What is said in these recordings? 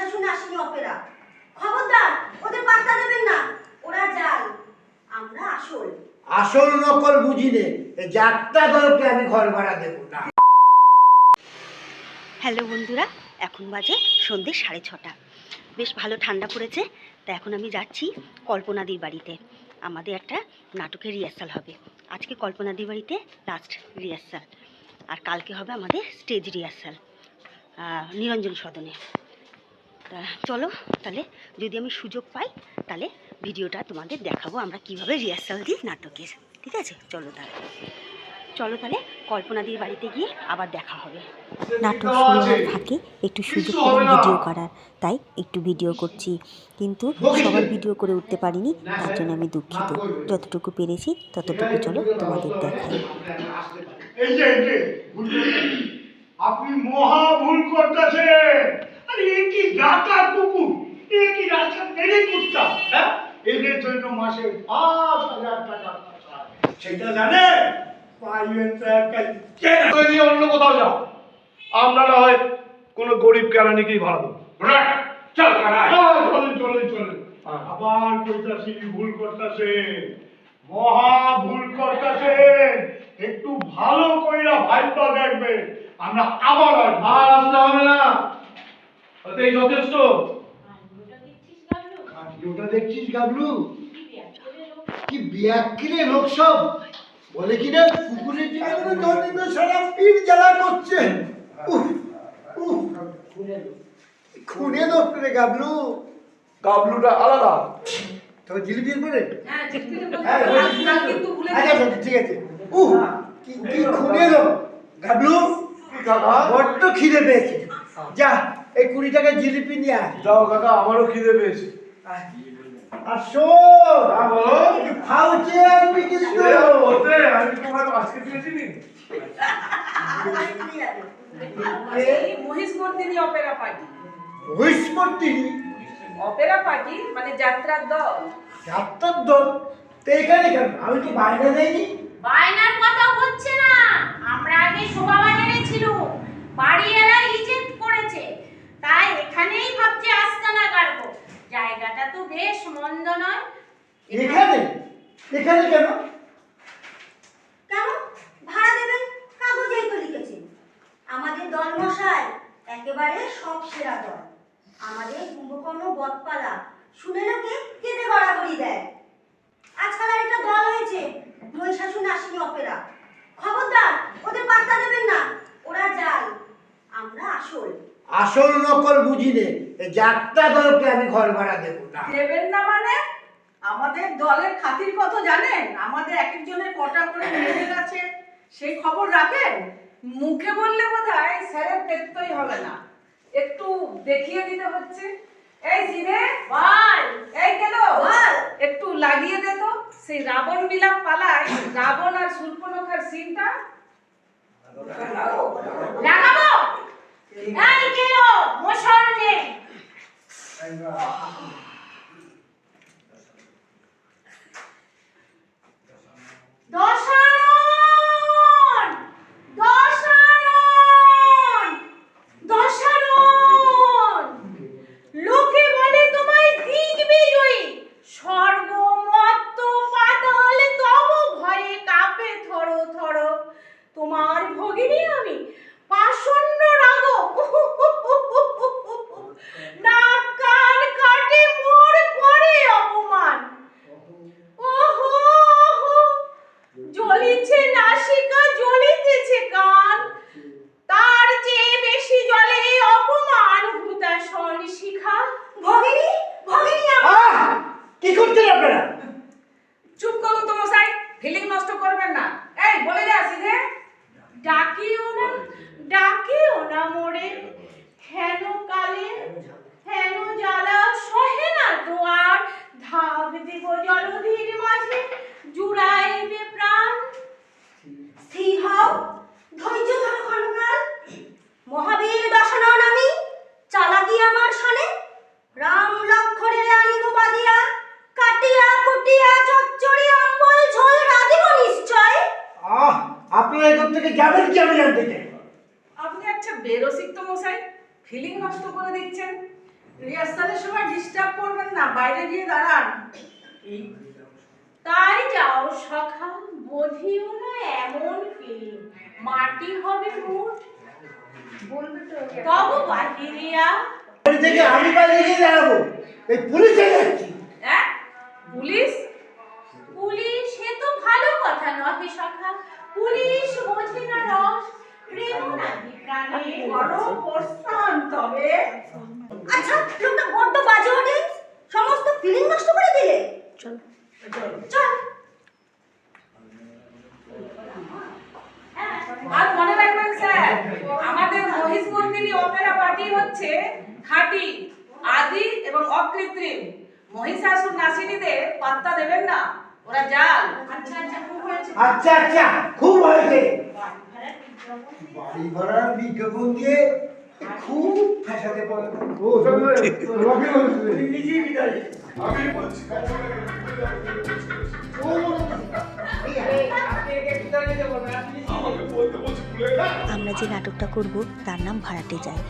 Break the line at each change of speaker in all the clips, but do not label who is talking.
Mahishasur Nashini opera. খবরদার ওদের পাত্তা দেবেন না। ওরা জাল আমরা আসল।
আসল নকল বুঝি নে এই যাত্রা দলকে আমি ঘর ভাড়া দেবো না।
হ্যালো বন্ধুরা এখন বাজে সন্ধ্যে সাড়ে ছটা। বেশ ভালো ঠান্ডা পড়েছে তা এখন আমি যাচ্ছি কল্পনাদির বাড়িতে। আমাদের একটা নাটকের রিহার্সাল হবে। আজকে কল্পনাদির বাড়িতে লাস্ট রিহার্সাল আর কালকে হবে আমাদের স্টেজ রিহার্সাল নিরঞ্জন সদনে। চলো তাহলে যদি আমি সুযোগ পাই তাহলে ভিডিওটা তোমাদের দেখাবো আমরা কীভাবে রিহার্সাল দিই নাটকের। ঠিক আছে? চলো তাহলে। চলো তাহলে কল্পনাদির বাড়িতে গিয়ে আবার দেখা হবে।
নাটক শুরু হওয়ার ফাঁকে একটু সুযোগ পেলাম ভিডিও করার। তাই একটু ভিডিও করছি। কিন্তু সবার ভিডিও করে উঠতে পারিনি তার জন্য আমি দুঃখিত। যতটুকু পেরেছি ততটুকু চলো তোমাদের দেখাই।
আপনি মহা ভুল করতেছেন। আরে এ কি গাতা কুকুর? এ কি রাস্তা মেরে কুত্তা? হ্যাঁ? এদের জন্য মাসে পাঁচ হাজার টাকা সেটা জানে? পাইবেন তো একটা চেনা।
তো নিয়ে অন্য কোথাও যাও আমরা না হয় কোনো গরিব কেরানিকেই ভাড়া দেবো।
চল চলেন চলেন চলেন আবার কইতাছি ভুল করতেছেন মহা ভুল করতেছেন একটু ভালো কইরা ভাইবা দেখবেন আমরা আবার।
আর আসতে হবে না। ওতেই যথেষ্ট।
ওটা দেখছিস গাবলু? কি বিয়াক্কিরে লোক সব। বলে কি না কুকুরের জীবনে দৈনিক সারা পীর জ্বালা করছে। খুনে দোষ রে গাবলু।
গাবলুটা আলাদা।
তো জিলিপির পরে?
হ্যাঁ
হ্যাঁ, আচ্ছা আচ্ছা, ঠিক আছে। উহ কি খুনে দো গাবলু বড্ড খিদে পেয়েছে। যা। এই কুড়ি টাকা জিলিপি নিয়ে আয়।
যাও কাকা আমারও খিদে পেয়েছে।
আর শোন
হ্যাঁ, বলো।
কিন্তু
আমি তোমার আজকে দিয়েছি নি
এই অপেরা পার্টি। অপেরা পার্টি মানে যাত্রার দল।
যাত্রার দল? তো এখানে কেন? আমি তো বাইরে দেয়নি
বায়নার কথা হচ্ছে না। আমরা আগে শোভা বাজারে ছিল বাড়ি এরা রিজেক্ট করেছে। তাই এখানেই ভাবছি আস্তানা কাটবো জায়গাটা তো বেশ মন্দ নয়।
এখানে? এখানে কেন?
কেন ভাড়া দেবেন? কাগজেই তো লিখেছেন আমাদের দল মশাই একেবারে সব সেরা দল। আমাদের কুম্ভকর্ণ বটপালা শুনে লোকে কেঁদে গড়াগড়ি দেয়। আজকাল আর একটা দল হয়েছে। মহিষাসুর নাসিনী অপেরা। খবরদার ওদের পাত্তা দেবেন না। আসল
নকল বুঝি নে যাত্রা দলকে আমি ঘর ভাড়া দেবো না।
দেবেন না মানে? আমাদের দলের খাতির কত জানেন? আমাদের এক একজনের কটা করে মেয়েদের আছে সেই খবর রাখেন? মুখে বললে বোধহয় স্যারের পেতই হবে না। একটু দেখিয়ে দিতে হচ্ছে। এই জিরে
বল
এই গেল
বল।
একটু লাগিয়ে দে তো। সেই রাবণ বিলাপ পালায় রাবণ আর সুর্পনখার সিনটা
লাগাবো এই কেলো মোশন নে দশানন দশানন দশানন লোকে বলে তোমায় দিক বিজয়ী স্বর্গ মত্ত পাতাল তব ভয়ে কাঁপে থরো থরো তোমার ভগিনী আমি পাষণ্ড রাগ নাক কান কাটে মোর করে অপমান ওহো ওহো, জ্বলিছে নাসিকা জ্বলিতেছে কান তার চেয়ে বেশি জলে অপমান হুতাশন শিখা
ভগিনী ভগিনী আমার
আহ! কি করছেন আপনারা
চুপ করুন তো মশাই ফিলিং নষ্ট করবেন না এই বলে যা সিধে
ডাকিও না ডাকিও না মোরে। হেন কালে, হেন জ্বালা সহে না দোয়ার। ধাপ দিব জলধির মাঝে, জুড়াইবে প্রাণ।
স্থির হও ধৈর্য ধরো ক্ষণকাল মহাবীর দশানন আমি, চালাকি আমার সনে। রাম লক্ষণে আনিব বাদিয়া কাটিয়া কুটিয়া চচ্চড়ি অম্বল ঝোল রাধিব নিশ্চয়।
আহ আপনারা এখান থেকে যাবেন কি আমি জানতে চাই?
আপনি আচ্ছা বেরসিক তো মশাই ফিলিং নষ্ট করে দিচ্ছেন। রিহার্সালের সময় ডিস্টার্ব করবেন না বাইরে গিয়ে দাঁড়ান।
তাই যাও সখা বোধিও না এমন ফিল্ম মাটি হবে মুঠ
বলবে তো
তবু বাহিরিয়া
থেকে আমি বাইরে গিয়ে দাঁড়াবো। এই পুলিশে যাচ্ছি।
হ্যাঁ? পুলিশ? পুলিশ সে তো ভালো কথা নহে সখা পুলিশ বোঝে না
বড় প্রস্থান তবে।
আচ্ছা লোকটা বড্ড বাজে অডিয়েন্স সমস্ত ফিলিং নষ্ট করে দিলে।
চল।
আর মনে রাখবেন স্যার আমাদের মহিষমর্দিনী অপেরা পার্টি হচ্ছে খাঁটি আদি এবং অকৃত্রিম। মহিষাসুর নাসিনীদের পাত্তা দেবেন না ওরা জাল।
আচ্ছা আচ্ছা খুব হয়েছে।
আচ্ছা আচ্ছা খুব হয়েছে। বাড়ি ভাড়ার বিজ্ঞাপন দিয়ে খুব ফেসাতে পারে
আমি বলছি।
আমরা যে নাটকটা করব তার নাম ভাড়াটে যায়।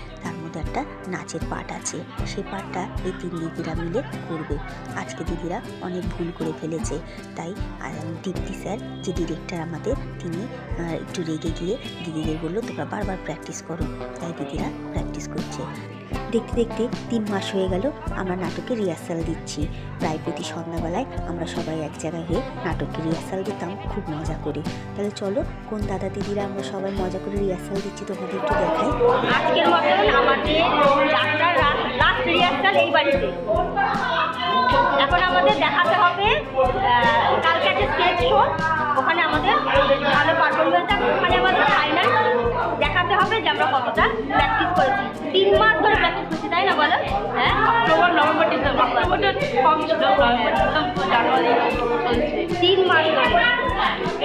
মধ্যে একটা নাচের পার্ট আছে। সেই পার্টটা এই তিন দিদিরা মিলে করবে। আজকে দিদিরা অনেক ভুল করে ফেলেছে। তাই দীপ্তি স্যার, যে ডিরেক্টর আমাদের, তিনি একটু রেগে গিয়ে দিদিদের বলল, তোমরা বারবার প্র্যাকটিস করো। তাই দিদিরা প্র্যাকটিস করছে। দেখতে দেখতে তিন মাস হয়ে গেল আমরা নাটকে রিহার্সাল দিচ্ছি। প্রায় প্রতি সন্ধ্যাবেলায় আমরা সবাই এক জায়গায় হয়ে নাটকে রিহার্সাল দিতাম, খুব মজা করে। তাহলে চলো, কোন দাদা দিদিরা আমরা সবাই মজা করে রিহার্সাল দিচ্ছি তোমাদের একটু দেখাই
এখন আমাদের দেখাতে হবে কালকে আছে স্টেজ শো ওখানে আমাদের ভালো হবে যে আমরা কতটা প্র্যাকটিস করেছি। তিন মাস ধরে প্র্যাকটিস করছি তাই না বলো? হ্যাঁ? October November December. অক্টোবরটা কম ছিল জানুয়ারি তিন মাস ধরে।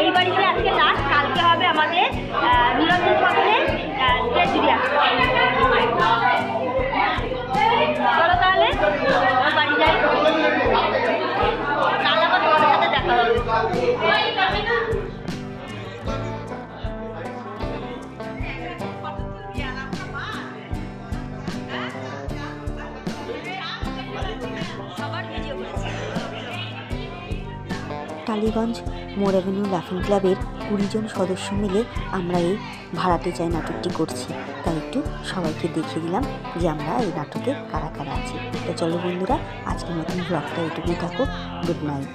এই বাড়িতে আজকে লাস্ট কালকে হবে আমাদের
টালিগঞ্জ মোর অ্যাভিনিউ লাফিং ক্লাবের কুড়িজন সদস্য মিলে আমরা এই ভাড়াতে চাই নাটকটি করছি। তাই একটু সবাইকে দেখিয়ে দিলাম যে আমরা এই নাটকে কারা কারা আছি। তো চলো বন্ধুরা, আজকের মতন ব্লগটা এটুকুই থাকো গুড নাইট।